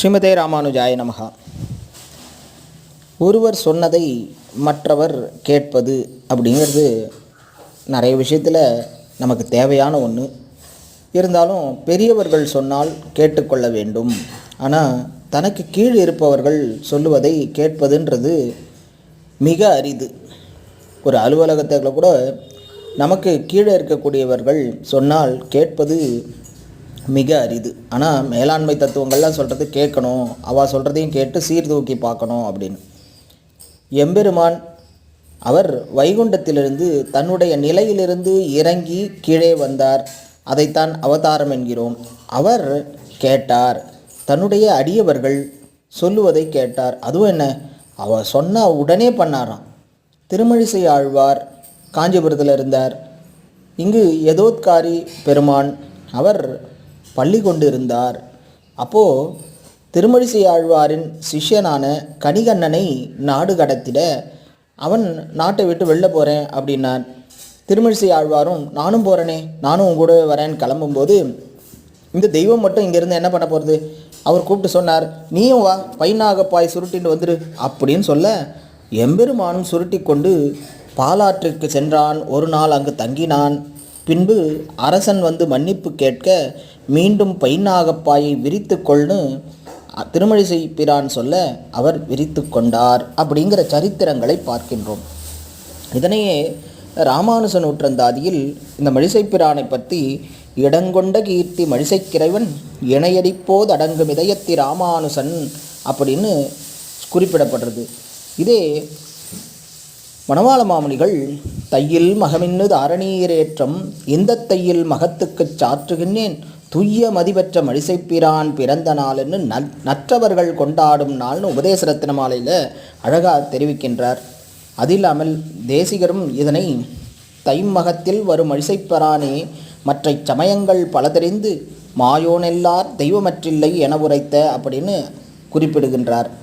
ஸ்ரீமதே ராமானுஜாய நமகா. ஒருவர் சொன்னதை மற்றவர் கேட்பது அப்படிங்கிறது நிறைய விஷயத்தில் நமக்கு தேவையான ஒன்று இருந்தாலும் பெரியவர்கள் சொன்னால் கேட்டுக்கொள்ள வேண்டும். ஆனால் தனக்கு கீழ் இருப்பவர்கள் சொல்லுவதை கேட்பதுன்றது மிக அரிது. ஒரு அலுவலகத்தில் கூட நமக்கு கீழே இருக்கக்கூடியவர்கள் சொன்னால் கேட்பது மிக அரிது. ஆனால் மேலாண்மை தத்துவங்கள்லாம் சொல்கிறது கேட்கணும். அவள் சொல்கிறதையும் கேட்டு சீர்தூக்கி பார்க்கணும் அப்படின்னு. எம்பெருமான் அவர் வைகுண்டத்திலிருந்து தன்னுடைய நிலையிலிருந்து இறங்கி கீழே வந்தார். அதைத்தான் அவதாரம் என்கிறோம். அவர் கேட்டார் தன்னுடைய அடியவர்கள் சொல்லுவதை கேட்டார். அதுவும் என்ன? அவர் சொன்ன உடனே பண்ணாராம். திருமழிசை ஆழ்வார் காஞ்சிபுரத்தில் இருந்தார். இங்கு எதோத்காரி பெருமான் அவர் பள்ளி கொண்டு இருந்தார் அப்போது திருமழிசை ஆழ்வாரின் சிஷ்யனான கணிகண்ணனை நாடு கடத்திட அவன் நாட்டை விட்டு வெளில போகிறேன் அப்படின்னான். திருமழிசை ஆழ்வாரும் நானும் போகிறேனே நானும் உன் கூடவே வரேன்னு கிளம்பும்போது இந்த தெய்வம் மட்டும் இங்கேருந்து என்ன பண்ண போகிறது அவர் கூப்பிட்டு சொன்னார் நீயும் வா பைனாகப்பாய் சுருட்டின்னு வந்துரு அப்படின்னு சொல்ல எம்பெருமானும் சுருட்டி கொண்டு பாலாற்றிற்கு சென்றான். ஒரு நாள் அங்கு தங்கினான். பின்பு அரசன் வந்து மன்னிப்பு கேட்க மீண்டும் பைனாகப்பாயை விரித்து கொள்னு திருமழிசை பிரான் சொல்ல அவர் விரித்து கொண்டார் அப்படிங்கிற சரித்திரங்களை பார்க்கின்றோம். இதனையே ராமானுஜ நூற்றந்தாதியில் இந்த மழிசைப்பிரானை பற்றி இடங்கொண்ட கீர்த்தி மழிசைக்கிறைவன் இணையடிப்போது அடங்கும் இதயத்தி ராமானுசன் அப்படின்னு குறிப்பிடப்படுறது. இதே மணவாள மாமணிகள் தையில் மகமின்னு தாரணீரேற்றம் இந்த தையில் மகத்துக்குச் சாற்றுகின்றேன். துய்ய மதிபெற்ற மழிசைப்பிரான் பிறந்த நாள்னு நற்றவர்கள் கொண்டாடும் நாள்னு உபதேச ரத்தினமாலையில் அழகாக தெரிவிக்கின்றார். அது இல்லாமல் தேசிகரும் இதனை தைமகத்தில் வரும் மழிசைப்பிரானே மற்ற சமயங்கள் பலதறிந்து மாயோனெல்லார் தெய்வமற்றில்லை என உரைத்த அப்படின்னு குறிப்பிடுகின்றார்.